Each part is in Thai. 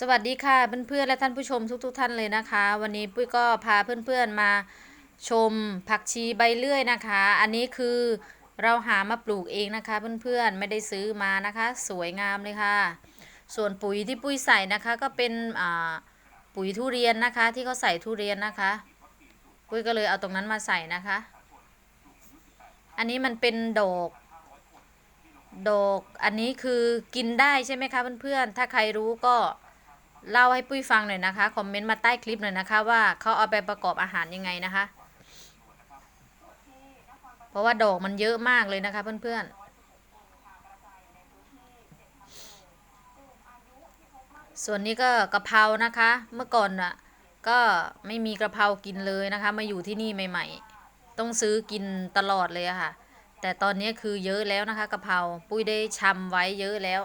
สวัสดีค่ะเพื่อนๆและท่านผู้ชมทุกๆท่านเลยนะคะ วันนี้ปุ้ยก็พาเพื่อนๆมาชมผักชีใบเลื่อยนะคะ อันนี้คือเราหามาปลูกเองนะคะ เพื่อนๆไม่ได้ซื้อมานะคะ สวยงามเลยค่ะ ส่วนปุ๋ยที่ปุ้ยใส่นะคะก็เป็นปุ๋ยทุเรียนนะคะ ที่เขาใส่ทุเรียนนะคะ ปุ้ยก็เลยเอาตรงนั้นมาใส่นะคะ อันนี้มันเป็นดอกดอกอันนี้คือกินได้ใช่ไหมคะเพื่อนๆถ้าใครรู้ก็ เล่าให้ปุ้ยฟังหน่อยนะคะ คอมเมนต์มาใต้คลิปหน่อยนะคะ ว่าเขาเอาไปประกอบอาหารยังไงนะคะ เพราะว่าดอกมันเยอะมากเลยนะคะ เพื่อนๆ ส่วนนี้ก็กะเพรานะคะ เมื่อก่อนอะก็ไม่มีกะเพรากินเลยนะคะ มาอยู่ที่นี่ใหม่ ๆ ต้องซื้อกินตลอดเลยอะค่ะ แต่ตอนนี้คือเยอะแล้วนะคะกะเพราปุ้ยได้ชำไว้เยอะแล้ว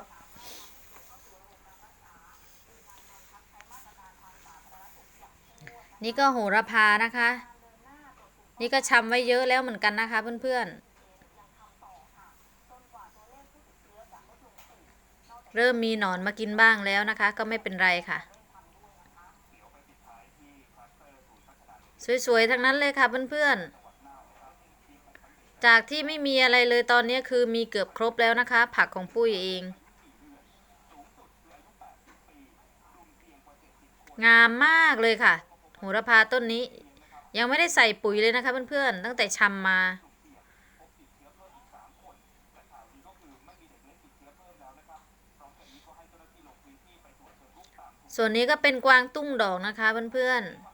นี่ก็โหระพานะคะ นี่ก็ชำไว้เยอะแล้วเหมือนกันนะคะ เพื่อนๆ เริ่มมีหนอนมากินบ้างแล้วนะคะ ก็ไม่เป็นไรค่ะ สวยๆ ทั้งนั้นเลยค่ะเพื่อนๆ จากที่ไม่มีอะไรเลยตอนนี้คือมีเกือบครบแล้วนะคะ ผักของปุ้ยเองงามมากเลยค่ะ โหระพาต้นนี้ ยังไม่ได้ใส่ปุ๋ยเลยนะคะเพื่อนๆตั้งแต่ชำมา ส่วนนี้ก็เป็นกวางตุ้งดอกนะคะเพื่อนๆ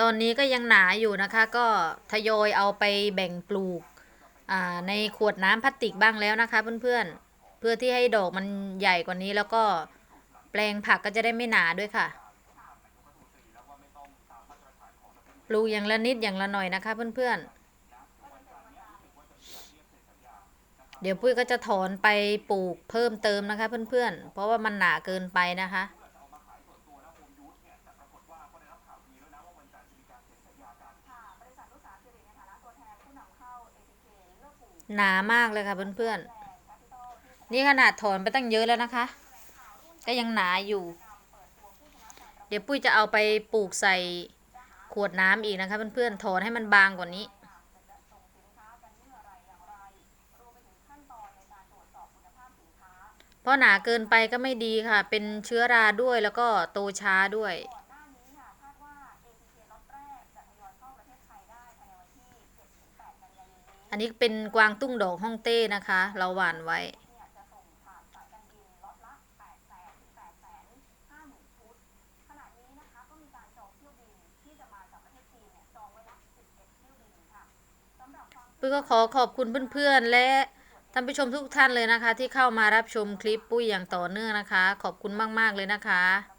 ตอนนี้ก็ยังหนาอยู่นะคะ ก็ทยอยเอาไปแบ่งปลูก ในขวดน้ำพลาสติกบ้างแล้วนะคะ เพื่อนๆ เพื่อที่ให้ดอกมันใหญ่กว่านี้แล้วก็แปลงผักก็จะได้ไม่หนาด้วยค่ะปลูกอย่างละนิดอย่างละหน่อยนะคะ เพื่อนๆ เดี๋ยวปุ้ยก็จะถอนไปปลูกเพิ่มเติมนะคะ เพื่อนๆ เพราะว่ามันหนาเกินไปนะคะ หนามากเลยค่ะเพื่อนๆ นี่ขนาดถอนไปตั้งเยอะแล้วนะคะ ก็ยังหนาอยู่ เดี๋ยวปุ้ยจะเอาไปปลูกใส่ขวดน้ำอีกนะคะเพื่อนๆ ถอนให้มันบางกว่านี้เพราะหนาเกินไปก็ไม่ดีค่ะ เป็นเชื้อราด้วยแล้วก็โตช้าด้วย อันนี้เป็นกวางตุ้งดอกฮ่องเต้นะคะ เราหว่านไว้ ปุ้ยก็ขอขอบคุณเพื่อนๆ และท่านผู้ชมทุกท่านเลยนะคะ ที่เข้ามารับชมคลิปปุ้ยอย่างต่อเนื่องนะคะ ขอบคุณมากๆเลยนะคะ